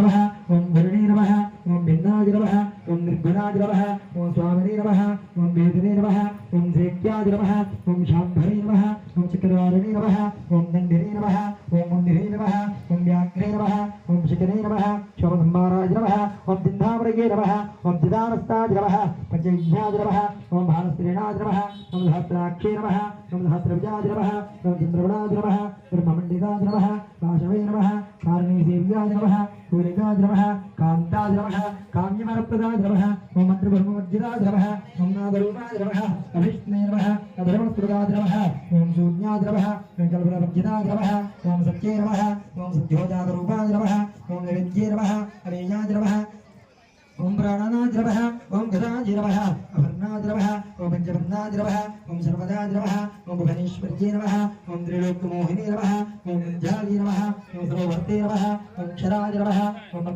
नमः ओम भरणे नमः ओम भिन्नाय नमः ओम निर्गुणाय नमः ओम स्वामिने नमः ओम वेदने नमः ओम ध्येयाय नमः ओम शाम्भरे नमः ओम चक्रवारणे नमः ओम दण्डिने नमः ओम मुण्डिने नमः ओम व्याघ्रे नमः ओम शिखरे नमः शोभसंहाराय नमः ओम दिन्धामृगे नमः ओम चिदानस्ताय नमः पञ्चविघ्नाय नमः ओम भानस्त्रीणाय नमः ओम सहस्राक्षे नमः ओम सहस्रविजाय नमः ओम चन्द्रवणाय नमः ब्रह्ममण्डिताय नमः काशवे नमः कारणीसेव्याय नमः सूर्यकाय नमः कान्ताय नमः काम्यवरप्रदाय नमः ओम मन्त्रब्रह्ममज्जिदाय नमः ओम नादरूपाय नमः अभिष्णे नमः अधर्मस्कृताय नमः ओम शून्याय नमः ओम नमः ओम सत्ये नमः ओम सत्योजातरूपाय नमः ओम निवेद्ये नमः ओम नमः ओम नमः ओम पञ्चवर्णाय नमः ओम सर्वदाय नमः ओम भुवनेश्वर्ये नमः ओम त्रिलोकमोहिने नमः ओम विद्याय नमः ओम सर्ववर्ते नमः ओम क्षराय नमः ओम